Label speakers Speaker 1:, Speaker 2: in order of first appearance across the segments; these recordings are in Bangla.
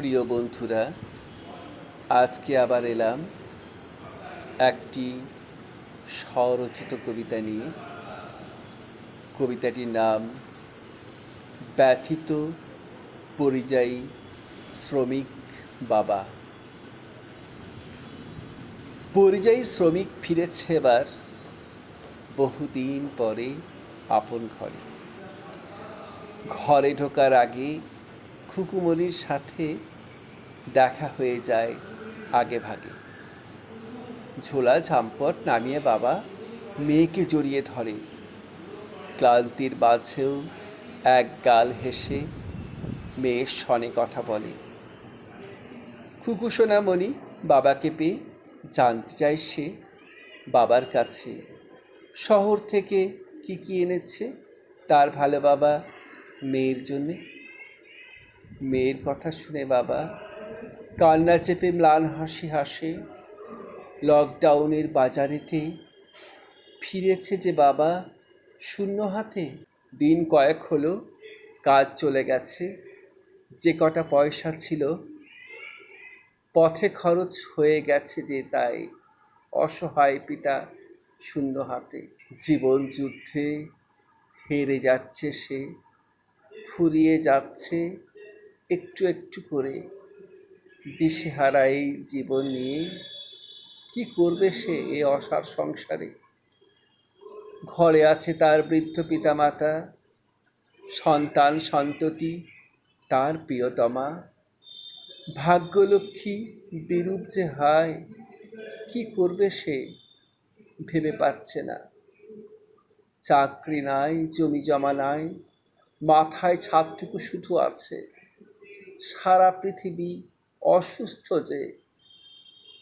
Speaker 1: প্রিয় বন্ধুরা, আজকে আবার এলাম একটি স্বরচিত কবিতা নিয়ে। কবিতাটির নাম, ব্যথিত পরিযায়ী শ্রমিক বাবা। পরিযায়ী শ্রমিক ফিরেছে এবার বহুদিন পরে আপন ঘরে। ঘরে ঢোকার আগে খুকুমনির সাথে দেখা হয়ে যায় আগে ভাগে। ঝোলা ঝাম্পট নামিয়ে বাবা মেয়েকে জড়িয়ে ধরে। ক্লান্তির মাঝেও এক গাল হেসে মেয়ের সনে কথা বলে। খুকু সোনামণি বাবাকে পেয়ে জানতে চায় সে বাবার কাছে। শহর থেকে কি কি এনেছে তার ভালো বাবা মেয়ের জন্যে? মেয়ের কথা শুনে বাবা কান্না চেপে ম্লান হাসি হাসে। লকডাউনের বাজারেতে ফিরেছে যে বাবা শূন্য হাতে। দিন কয়েক হলো কাজ চলে গেছে। যে কটা পয়সা ছিল পথে খরচ হয়ে গেছে যে তাই অসহায় পিতা শূন্য হাতে। জীবন যুদ্ধে হেরে যাচ্ছে সে, ফুরিয়ে যাচ্ছে একটু একটু করে। দিশেহারা এই জীবন নিয়ে কি করবে সে এ অসার সংসারে? ঘরে আছে তার বৃদ্ধ পিতামাতা, সন্তান সন্ততি, তার প্রিয়তমা। ভাগ্যলক্ষ্মী বিরূপ যে হায়, কি করবে সে ভেবে পাচ্ছে না। চাকরি নাই, জমি জমা নাই, মাথায় ছাদটুকু শুধু আছে। সারা পৃথিবী অসুস্থ যে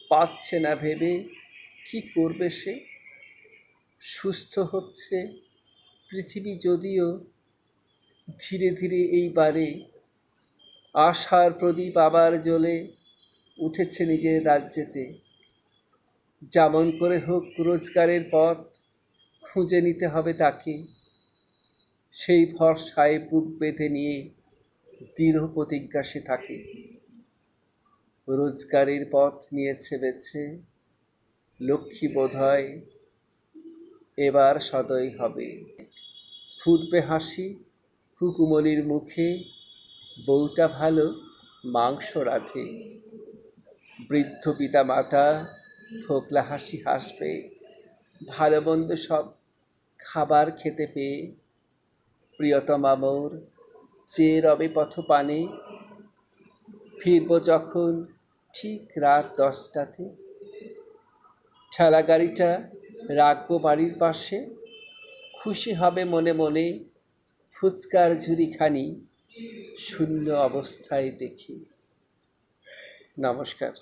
Speaker 1: পাচ্ছে না ভেবে কি করবে সে? সুস্থ হচ্ছে পৃথিবী যদিও ধীরে ধীরে এইবারে আশার প্রদীপ আবার জ্বলে উঠেছে নিজের রাজ্যেতে। যেমন করে হোক রোজগারের পথ খুঁজে নিতে হবে তাকে। সেই ভরসায় বুক বেঁধে নিয়ে দৃঢ় প্রতিজ্ঞা সে থাকে। রোজগারের পথ নিয়েছে বেছে, লক্ষ্মী বোধহয় এবার সদয় হবে। ফুটবে হাসি কুকুমলির মুখে, বউটা ভালো, মাংস রাধে। বৃদ্ধ পিতা মাতা ফোকলা হাসি হাসবে, ভালো মন্দ সব খাবার খেতে পেয়ে। প্রিয়তমা মোর চেয়ে রবে পথ পানে ফিরব যখন ঠিক রাত দশটাতে ঠেলা গাড়িটা রাখব বাড়ির পাশে। খুশি হবে মনে মনে ফুচকার ঝুড়িখানি শূন্য অবস্থায় দেখি। নমস্কার।